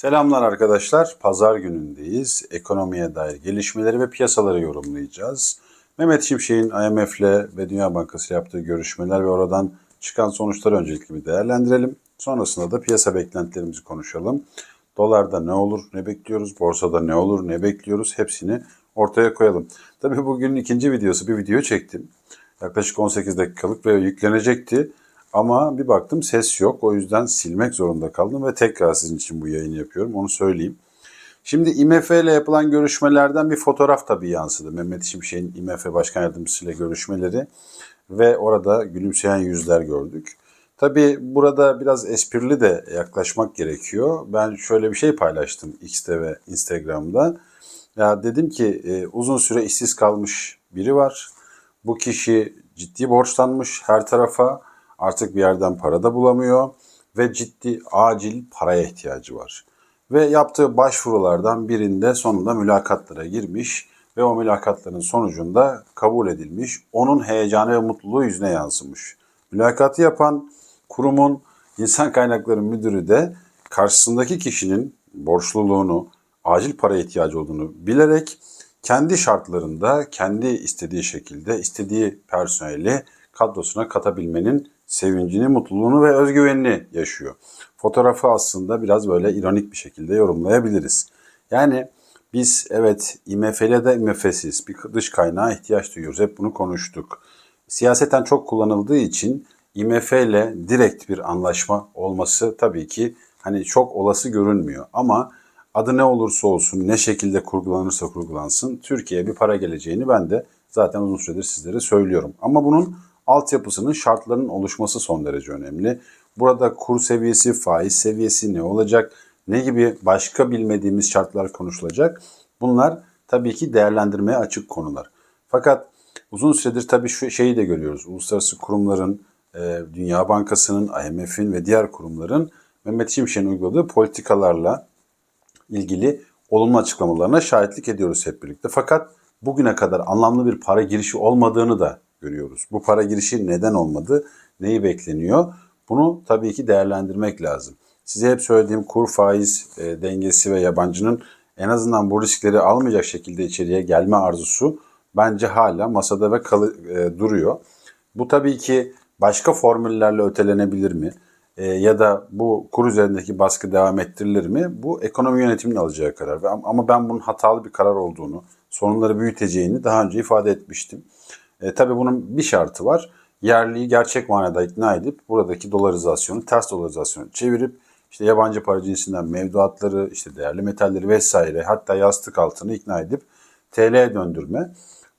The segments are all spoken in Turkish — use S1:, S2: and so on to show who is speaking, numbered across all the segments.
S1: Selamlar arkadaşlar. Pazar günündeyiz. Ekonomiye dair gelişmeleri ve piyasaları yorumlayacağız. Mehmet Şimşek'in IMF'le ve Dünya Bankası yaptığı görüşmeler ve oradan çıkan sonuçları öncelikle bir değerlendirelim. Sonrasında da piyasa beklentilerimizi konuşalım. Dolarda ne olur, ne bekliyoruz, borsada ne olur, ne bekliyoruz hepsini ortaya koyalım. Tabii bugünün ikinci videosu bir video çektim. Yaklaşık 18 dakikalık ve yüklenecekti. Ama bir baktım ses yok. O yüzden silmek zorunda kaldım ve tekrar sizin için bu yayını yapıyorum. Onu söyleyeyim. Şimdi IMF ile yapılan görüşmelerden bir fotoğraf tabii yansıdı. Mehmet Şimşek'in IMF Başkan Yardımcısı ile görüşmeleri ve orada gülümseyen yüzler gördük. Tabii burada biraz esprili de yaklaşmak gerekiyor. Ben şöyle bir şey paylaştım X'te ve Instagram'da. Ya dedim ki e, uzun süre işsiz kalmış biri var. Bu kişi ciddi borçlanmış her tarafa. Artık bir yerden para da bulamıyor ve ciddi acil paraya ihtiyacı var. Ve yaptığı başvurulardan birinde sonunda mülakatlara girmiş ve o mülakatların sonucunda kabul edilmiş. Onun heyecanı ve mutluluğu yüzüne yansımış. Mülakatı yapan kurumun insan kaynakları müdürü de karşısındaki kişinin borçluluğunu, acil para ihtiyacı olduğunu bilerek kendi şartlarında, kendi istediği şekilde, istediği personeli kadrosuna katabilmenin sevincini, mutluluğunu ve özgüvenini yaşıyor. Fotoğrafı aslında biraz böyle ironik bir şekilde yorumlayabiliriz. Yani biz evet IMF'le de IMF'siz bir dış kaynağa ihtiyaç duyuyoruz. Hep bunu konuştuk. Siyaseten çok kullanıldığı için IMF ile direkt bir anlaşma olması tabii ki hani çok olası görünmüyor. Ama adı ne olursa olsun, ne şekilde kurgulanırsa kurgulansın Türkiye'ye bir para geleceğini ben de zaten uzun süredir sizlere söylüyorum. Ama bunun altyapısının şartlarının oluşması son derece önemli. Burada kur seviyesi, faiz seviyesi ne olacak, ne gibi başka bilmediğimiz şartlar konuşulacak. Bunlar tabii ki değerlendirmeye açık konular. Fakat uzun süredir tabii şu şeyi de görüyoruz. Uluslararası kurumların, e, Dünya Bankası'nın, IMF'in ve diğer kurumların Mehmet Şimşek'in uyguladığı politikalarla ilgili olumlu açıklamalarına şahitlik ediyoruz hep birlikte. Fakat bugüne kadar anlamlı bir para girişi olmadığını da görüyoruz. Bu para girişi neden olmadı? Neyi bekleniyor? Bunu tabii ki değerlendirmek lazım. Size hep söylediğim kur faiz e, dengesi ve yabancının en azından bu riskleri almayacak şekilde içeriye gelme arzusu bence hala masada ve kalı, e, duruyor. Bu tabii ki başka formüllerle ötelenebilir mi? E, ya da bu kur üzerindeki baskı devam ettirilir mi? Bu ekonomi yönetiminin alacağı karar. Ama ben bunun hatalı bir karar olduğunu, sorunları büyüteceğini daha önce ifade etmiştim. E, tabii bunun bir şartı var. Yerliyi gerçek manada ikna edip buradaki dolarizasyonu, ters dolarizasyonu çevirip işte yabancı para cinsinden mevduatları, işte değerli metalleri vesaire hatta yastık altını ikna edip TL'ye döndürme.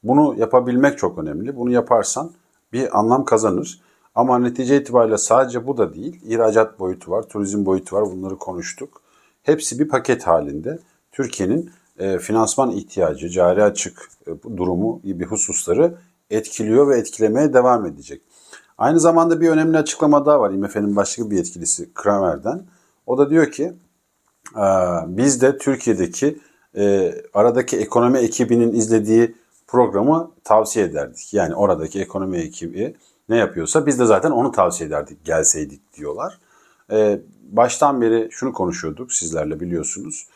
S1: Bunu yapabilmek çok önemli. Bunu yaparsan bir anlam kazanır. Ama netice itibariyle sadece bu da değil. İhracat boyutu var, turizm boyutu var. Bunları konuştuk. Hepsi bir paket halinde. Türkiye'nin e, finansman ihtiyacı, cari açık e, durumu gibi hususları etkiliyor ve etkilemeye devam edecek. Aynı zamanda bir önemli açıklama daha var IMF'nin başka bir yetkilisi Kramer'den. O da diyor ki biz de Türkiye'deki e, aradaki ekonomi ekibinin izlediği programı tavsiye ederdik. Yani oradaki ekonomi ekibi ne yapıyorsa biz de zaten onu tavsiye ederdik gelseydik diyorlar. E, baştan beri şunu konuşuyorduk sizlerle biliyorsunuz.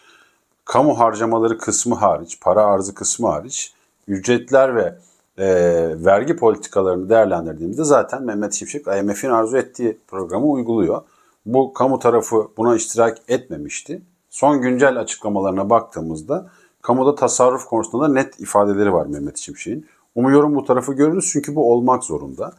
S1: Kamu harcamaları kısmı hariç, para arzı kısmı hariç ücretler ve e, vergi politikalarını değerlendirdiğimizde zaten Mehmet Şimşek IMF'in arzu ettiği programı uyguluyor. Bu kamu tarafı buna iştirak etmemişti. Son güncel açıklamalarına baktığımızda kamuda tasarruf konusunda da net ifadeleri var Mehmet Şimşek'in. Umuyorum bu tarafı görürüz çünkü bu olmak zorunda.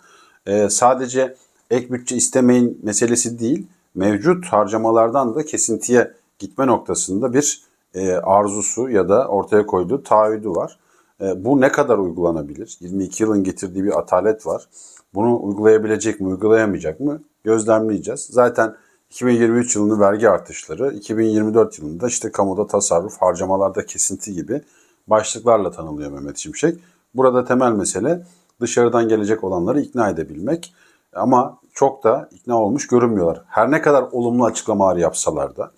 S1: E, sadece ek bütçe istemeyin meselesi değil, mevcut harcamalardan da kesintiye gitme noktasında bir e, arzusu ya da ortaya koyduğu taahhüdü var. E, bu ne kadar uygulanabilir? 22 yılın getirdiği bir atalet var. Bunu uygulayabilecek mi, uygulayamayacak mı? Gözlemleyeceğiz. Zaten 2023 yılının vergi artışları, 2024 yılında işte kamuda tasarruf, harcamalarda kesinti gibi başlıklarla tanınıyor Mehmet Şimşek. Burada temel mesele dışarıdan gelecek olanları ikna edebilmek. Ama çok da ikna olmuş görünmüyorlar. Her ne kadar olumlu açıklamalar yapsalar da,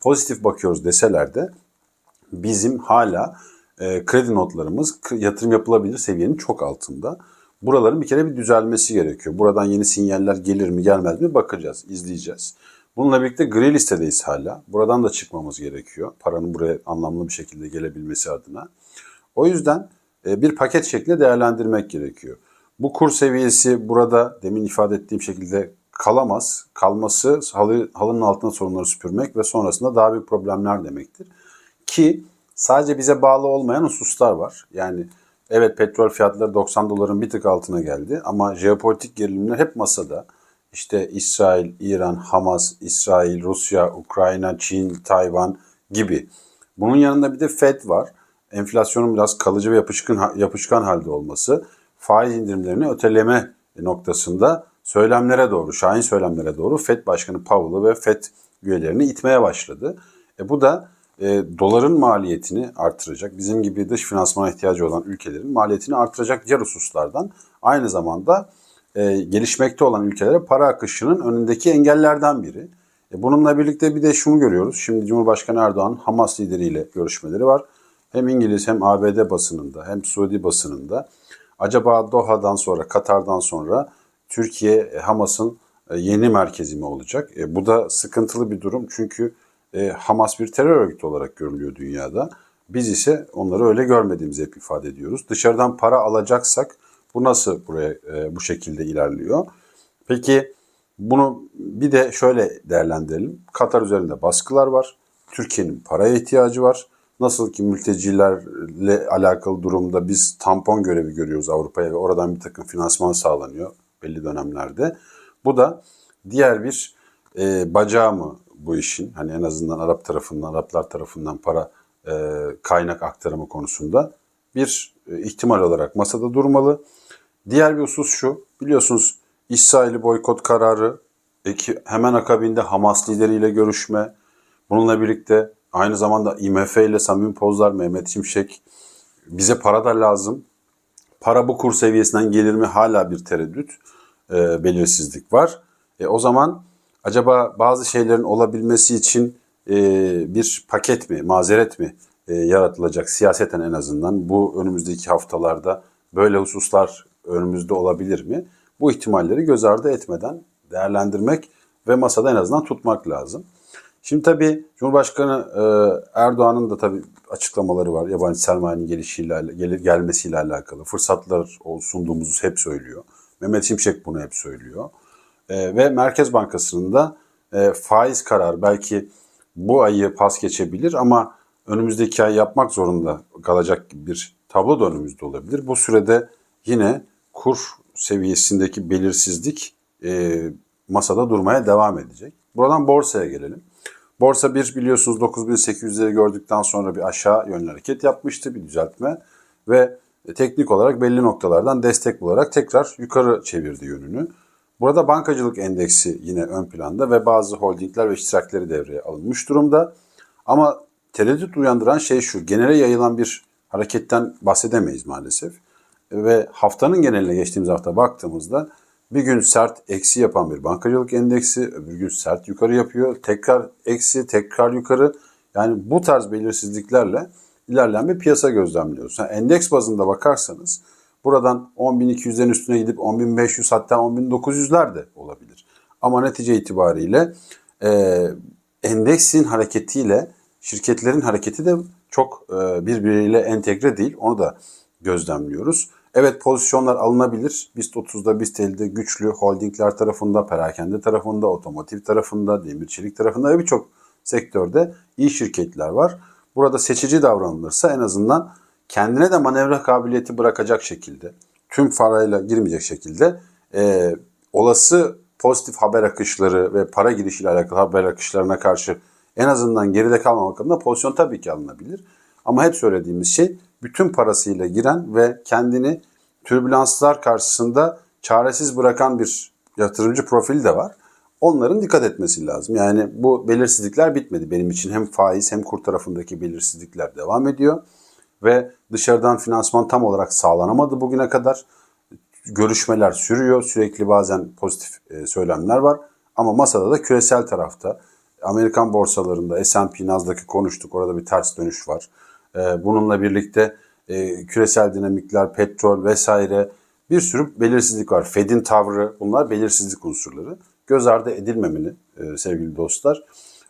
S1: pozitif bakıyoruz deseler de bizim hala e, kredi notlarımız yatırım yapılabilir seviyenin çok altında. Buraların bir kere bir düzelmesi gerekiyor. Buradan yeni sinyaller gelir mi gelmez mi bakacağız, izleyeceğiz. Bununla birlikte gri listedeyiz hala. Buradan da çıkmamız gerekiyor. Paranın buraya anlamlı bir şekilde gelebilmesi adına. O yüzden e, bir paket şeklinde değerlendirmek gerekiyor. Bu kur seviyesi burada demin ifade ettiğim şekilde kalamaz. Kalması halı, halının altına sorunları süpürmek ve sonrasında daha büyük problemler demektir. Ki sadece bize bağlı olmayan hususlar var. Yani evet petrol fiyatları 90 doların bir tık altına geldi ama jeopolitik gerilimler hep masada. İşte İsrail, İran, Hamas, İsrail, Rusya, Ukrayna, Çin, Tayvan gibi. Bunun yanında bir de FED var. Enflasyonun biraz kalıcı ve yapışkın, yapışkan halde olması, faiz indirimlerini öteleme noktasında söylemlere doğru, şahin söylemlere doğru FED Başkanı Powell'ı ve FED üyelerini itmeye başladı. E bu da e, doların maliyetini artıracak. Bizim gibi dış finansmana ihtiyacı olan ülkelerin maliyetini artıracak diğer hususlardan aynı zamanda e, gelişmekte olan ülkelere para akışının önündeki engellerden biri. E, bununla birlikte bir de şunu görüyoruz. Şimdi Cumhurbaşkanı Erdoğan Hamas lideriyle görüşmeleri var. Hem İngiliz hem ABD basınında hem Suudi basınında. Acaba Doha'dan sonra, Katar'dan sonra Türkiye e, Hamas'ın e, yeni merkezi mi olacak? E, bu da sıkıntılı bir durum çünkü e, Hamas bir terör örgütü olarak görülüyor dünyada. Biz ise onları öyle görmediğimizi hep ifade ediyoruz. Dışarıdan para alacaksak bu nasıl buraya e, bu şekilde ilerliyor? Peki bunu bir de şöyle değerlendirelim. Katar üzerinde baskılar var. Türkiye'nin paraya ihtiyacı var. Nasıl ki mültecilerle alakalı durumda biz tampon görevi görüyoruz Avrupa'ya ve oradan bir takım finansman sağlanıyor belli dönemlerde. Bu da diğer bir e, bacağı mı bu işin? Hani en azından Arap tarafından, Araplar tarafından para e, kaynak aktarımı konusunda bir e, ihtimal olarak masada durmalı. Diğer bir husus şu, biliyorsunuz İsrail'i boykot kararı, eki, hemen akabinde Hamas lideriyle görüşme, bununla birlikte aynı zamanda IMF ile Samim Pozlar, Mehmet Şimşek, bize para da lazım. Para bu kur seviyesinden gelir mi hala bir tereddüt, e, belirsizlik var. E, o zaman acaba bazı şeylerin olabilmesi için e, bir paket mi, mazeret mi e, yaratılacak siyaseten en azından bu önümüzdeki haftalarda böyle hususlar önümüzde olabilir mi? Bu ihtimalleri göz ardı etmeden değerlendirmek ve masada en azından tutmak lazım. Şimdi tabii Cumhurbaşkanı e, Erdoğan'ın da tabii açıklamaları var. Yabancı sermayenin gelişiyle, gelir, gelmesiyle alakalı. Fırsatlar sunduğumuzu hep söylüyor. Mehmet Şimşek bunu hep söylüyor. E, ve Merkez Bankası'nın da e, faiz karar belki bu ayı pas geçebilir ama önümüzdeki ay yapmak zorunda kalacak bir tablo da önümüzde olabilir. Bu sürede yine kur seviyesindeki belirsizlik e, masada durmaya devam edecek. Buradan borsaya gelelim. Borsa bir biliyorsunuz 9800'leri gördükten sonra bir aşağı yönlü hareket yapmıştı, bir düzeltme ve teknik olarak belli noktalardan destek bularak tekrar yukarı çevirdi yönünü. Burada bankacılık endeksi yine ön planda ve bazı holdingler ve iştirakleri devreye alınmış durumda. Ama tereddüt uyandıran şey şu, genele yayılan bir hareketten bahsedemeyiz maalesef. Ve haftanın geneline geçtiğimiz hafta baktığımızda bir gün sert eksi yapan bir bankacılık endeksi, öbür gün sert yukarı yapıyor. Tekrar eksi, tekrar yukarı. Yani bu tarz belirsizliklerle ilerleyen bir piyasa gözlemliyoruz. Yani endeks bazında bakarsanız buradan 10.200'lerin üstüne gidip 10.500 hatta 10.900'ler de olabilir. Ama netice itibariyle e, endeksin hareketiyle şirketlerin hareketi de çok e, birbiriyle entegre değil. Onu da gözlemliyoruz. Evet pozisyonlar alınabilir. BIST 30'da, BIST 50'de güçlü holdingler tarafında, perakende tarafında, otomotiv tarafında, demir çelik tarafında ve birçok sektörde iyi şirketler var. Burada seçici davranılırsa en azından kendine de manevra kabiliyeti bırakacak şekilde, tüm parayla girmeyecek şekilde e, olası pozitif haber akışları ve para girişiyle alakalı haber akışlarına karşı en azından geride kalmamak adına pozisyon tabii ki alınabilir. Ama hep söylediğimiz şey bütün parasıyla giren ve kendini türbülanslar karşısında çaresiz bırakan bir yatırımcı profili de var. Onların dikkat etmesi lazım. Yani bu belirsizlikler bitmedi benim için. Hem faiz hem kur tarafındaki belirsizlikler devam ediyor. Ve dışarıdan finansman tam olarak sağlanamadı bugüne kadar. Görüşmeler sürüyor. Sürekli bazen pozitif e, söylemler var. Ama masada da küresel tarafta Amerikan borsalarında S&P, Nasdaq'ı konuştuk. Orada bir ters dönüş var. Ee, bununla birlikte e, küresel dinamikler, petrol vesaire bir sürü belirsizlik var. Fed'in tavrı bunlar belirsizlik unsurları. Göz ardı edilmemeli e, sevgili dostlar.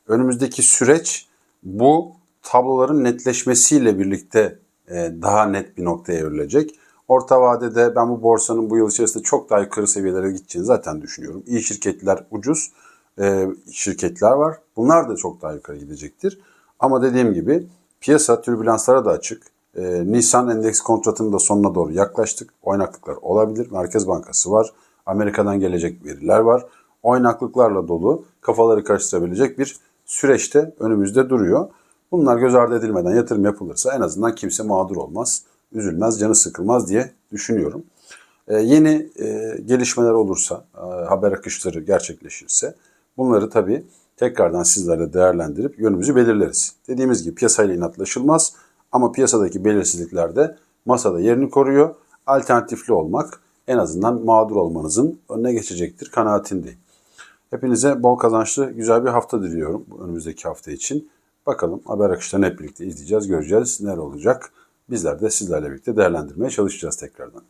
S1: Önümüzdeki süreç bu tabloların netleşmesiyle birlikte e, daha net bir noktaya evrilecek. Orta vadede ben bu borsanın bu yıl içerisinde çok daha yukarı seviyelere gideceğini zaten düşünüyorum. İyi şirketler ucuz e, şirketler var. Bunlar da çok daha yukarı gidecektir. Ama dediğim gibi piyasa türbülanslara da açık. E, Nisan endeks kontratının da sonuna doğru yaklaştık. Oynaklıklar olabilir. Merkez Bankası var. Amerika'dan gelecek veriler var. Oynaklıklarla dolu, kafaları karıştırabilecek bir süreçte önümüzde duruyor. Bunlar göz ardı edilmeden yatırım yapılırsa en azından kimse mağdur olmaz, üzülmez, canı sıkılmaz diye düşünüyorum. Ee, yeni e, gelişmeler olursa, e, haber akışları gerçekleşirse bunları tabii tekrardan sizlerle değerlendirip yönümüzü belirleriz. Dediğimiz gibi piyasayla inatlaşılmaz ama piyasadaki belirsizlikler de masada yerini koruyor. Alternatifli olmak en azından mağdur olmanızın önüne geçecektir kanaatindeyim. Hepinize bol kazançlı güzel bir hafta diliyorum önümüzdeki hafta için. Bakalım haber akışlarını hep birlikte izleyeceğiz, göreceğiz neler olacak. Bizler de sizlerle birlikte değerlendirmeye çalışacağız tekrardan.